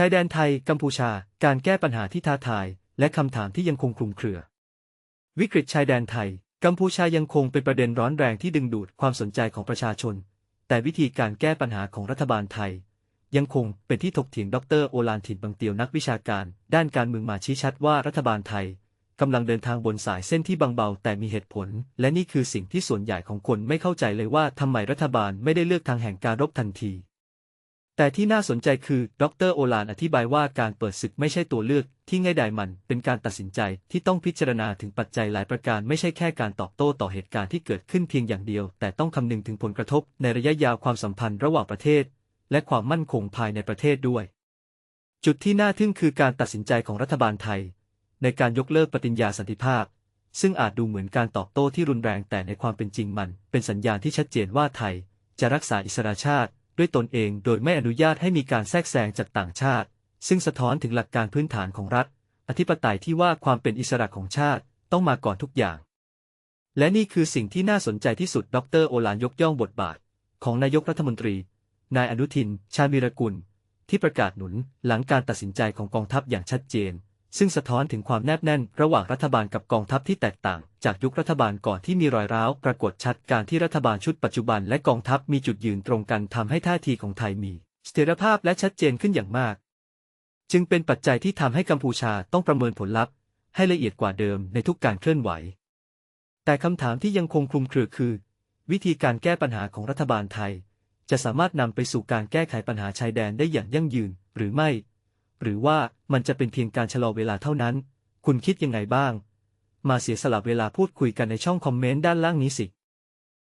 ชายแดนไทย กัมพูชา การแก้ปัญหาที่ท้าทาย และคำถามที่ยังคงคลุมเครือ วิกฤตชายแดนไทย กัมพูชายังคงเป็นประเด็นร้อนแรงที่ดึงดูดความสนใจของประชาชน แต่วิธีการแก้ปัญหาของรัฐบาลไทย ยังคงเป็นที่ถกเถียงดรโอลานถิ่นบางเตียวนักวิชาการ ด้านการเมืองมาชี้ชัดว่ารัฐบาลไทยกำลังเดินทางบนสายเส้นที่บางเบาแต่มีเหตุผล และนี่คือสิ่งที่ส่วนใหญ่ของคนไม่เข้าใจเลยว่าทำไมรัฐบาลไม่ได้เลือกทางแห่งการรบทันที แต่ที่น่าสนใจคือ ดรโอลานอธิบายว่าการเปิดศึกไม่ใช่ตัวเลือก ที่ง่ายดายมัน เป็นการตัดสินใจที่ต้องพิจารณาถึงปัจจัยหลายประการไม่ใช่แค่การตอบโต้ต่อเหตุการณ์ที่เกิดขึ้นเพียงอย่างเดียว แต่ต้องคำนึงถึงผลกระทบในระยะยาวความสัมพันธ์ระหว่างประเทศ และความมั่นคงภายในประเทศด้วย จุดที่น่าทึ่งคือการตัดสินใจของรัฐบาลไทย ในการยกเลิกปฏิญญาสันติภาพ ซึ่งอาจดูเหมือนการตอบโต้ที่รุนแรงแต่ในความเป็นจริงมัน เป็นสัญญาณที่ชัดเจนว่าไทย จะรักษาอิสราชาติ ด้วยตนเองโดยไม่อนุญาตให้มีการแทรกแซงจากต่างชาติ ซึ่งสะท้อนถึงหลักการพื้นฐานของรัฐ อธิปไตยที่ว่าความเป็นอิสระของชาติต้องมาก่อนทุกอย่าง และนี่คือสิ่งที่น่าสนใจที่สุด ดร โอลานยกย่องบทบาท ของนายกรัฐมนตรี นายอนุทิน ชาญวีรกุล ที่ประกาศหนุนหลังการตัดสินใจของกองทัพอย่างชัดเจน ซึ่งสะท้อนถึงความแนบแน่นระหว่างรัฐบาลกับกองทัพที่แตกต่าง จากยุครัฐบาลก่อนที่มีรอยร้าวปรากฏชัดการที่รัฐบาลชุดปัจจุบันและกองทัพมีจุดยืนตรงกันทำให้ท่าทีของไทยมีเสถียรภาพและชัดเจนขึ้นอย่างมาก จึงเป็นปัจจัยที่ทำให้กัมพูชาต้องประเมินผลลัพธ์ ให้ละเอียดกว่าเดิมในทุกการเคลื่อนไหว แต่คำถามที่ยังคงคลุมเครือคือ วิธีการแก้ปัญหาของรัฐบาลไทย จะสามารถนำไปสู่การแก้ไขปัญหาชายแดนได้อย่างยั่งยืน หรือไม่ หรือว่ามันจะเป็นเพียงการชะลอเวลาเท่านั้น คุณคิดยังไงบ้าง มาเสียสละเวลาพูดคุยกันในช่องคอมเมนต์ด้านล่างนี้สิ